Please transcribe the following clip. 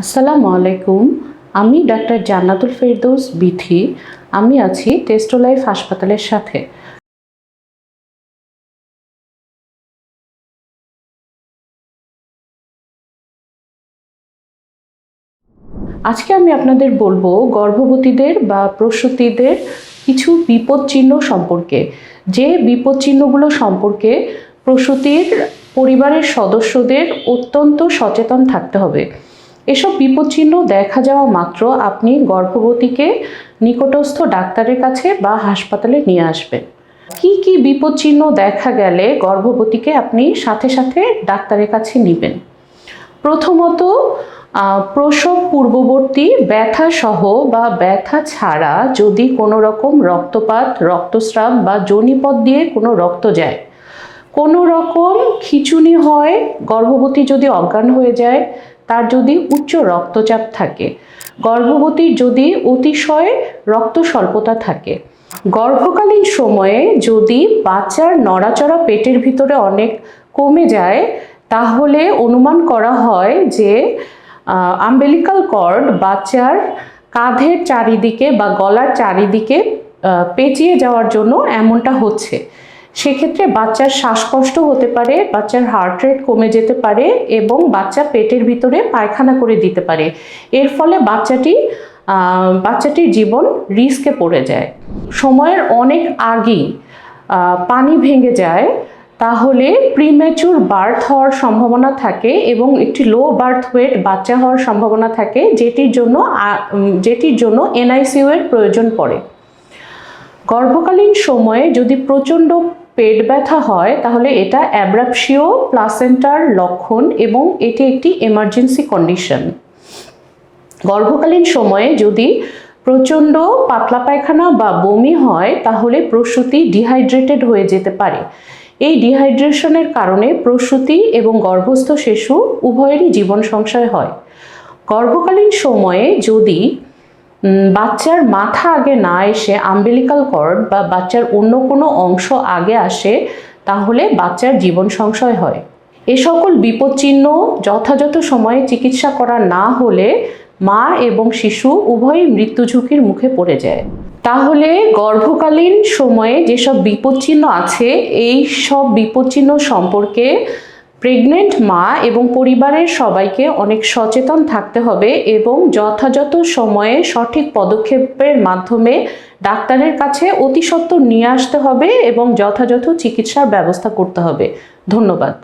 আসসালামু আলাইকুম। আমি ডাক্তার জান্নাতুল ফেরদৌস বিথি। আমি আছি টেস্টোলাইফ হাসপাতালের সাথে। আজকে আমি আপনাদের বলব গর্ভবতীদের বা প্রসূতিদের কিছু বিপদ চিহ্ন সম্পর্কে। যে বিপদ চিহ্নগুলো সম্পর্কে প্রসূতির পরিবারের সদস্যদের অত্যন্ত সচেতন থাকতে হবে। এসব বিপদচিহ্ন দেখা যাওয়া মাত্র আপনি গর্ভবতীকে নিকটস্থ ডাক্তারের কাছে বা হাসপাতালে নিয়ে আসবেন। কি কি বিপদচিহ্ন দেখা গেলে গর্ভবতীকে আপনি সাথে সাথে ডাক্তারের কাছে নেবেন? প্রথমত প্রসব পূর্ববর্তী ব্যথা সহ বা ব্যথা ছাড়া যদি কোনো রকম রক্তপাত, রক্তস্রাব বা জনিপথ দিয়ে কোনো রক্ত যায়, কোনো রকম খিচুনি হয়, গর্ভবতী যদি অজ্ঞান হয়ে যায় তার যদি উচ্চ রক্তচাপ থাকে। গর্ভবতীর যদি অতিশয় রক্ত স্বল্পতা থাকে। গর্ভকালীন সময়ে যদি বাচ্চার নড়াচড়া পেটের ভিতরে অনেক কমে যায়, তাহলে অনুমান করা হয় যে আম্বেলিকাল কর্ড বাচ্চার কাঁধের চারিদিকে বা গলার চারিদিকে পেঁচিয়ে যাওয়ার জন্য এমনটা হচ্ছে। সেক্ষেত্রে বাচ্চার শ্বাসকষ্ট হতে পারে, বাচ্চার হার্ট রেট কমে যেতে পারে এবং বাচ্চা পেটের ভিতরে পায়খানা করে দিতে পারে। এর ফলে বাচ্চাটি বাচ্চাটির জীবন রিস্কে পড়ে যায়। সময়ের অনেক আগেই পানি ভেঙে যায়, তাহলে প্রিম্যাচুর বার্থ হওয়ার সম্ভাবনা থাকে এবং একটি লো বার্থ ওয়েট বাচ্চা হওয়ার সম্ভাবনা থাকে, যেটির জন্য যেটির জন্য এনআইসিইউ এর প্রয়োজন পড়ে। গর্ভকালীন সময়ে যদি প্রচণ্ড পেট ব্যথা হয়, তাহলে এটা অ্যাব্রাপসিও প্লাসেন্টার লক্ষণ এবং এটি একটি এমার্জেন্সি কন্ডিশন গর্ভকালীন সময়ে যদি প্রচণ্ড পাতলা পায়খানা বা বমি হয়, তাহলে প্রসূতি ডিহাইড্রেটেড হয়ে যেতে পারে। এই ডিহাইড্রেশনের কারণে প্রসূতি এবং গর্ভস্থ শিশু উভয়েরই জীবন সংশয় হয়। গর্ভকালীন সময়ে যদি বাচ্চার মাথা আগে না এসে আম্বেলিকাল কর্ড বা বাচ্চার অন্য কোনো অংশ আগে আসে, তাহলে বাচ্চার জীবন সংশয় হয়। এ সকল বিপদচিহ্ন যথাযথ সময়ে চিকিৎসা করা না হলে মা এবং শিশু উভয়ই মৃত্যু ঝুঁকির মুখে পড়ে যায়। তাহলে গর্ভকালীন সময়ে যেসব বিপদচিহ্ন আছে, এই সব বিপদচিহ্ন সম্পর্কে প্রেগনেন্ট মা এবং পরিবারের সবাইকে অনেক সচেতন থাকতে হবে এবং যথাযথ সময়ে সঠিক পদক্ষেপের মাধ্যমে ডাক্তারের কাছে অতি সত্বর নিয়ে আসতে হবে এবং যথাযথ চিকিৎসার ব্যবস্থা করতে হবে। ধন্যবাদ।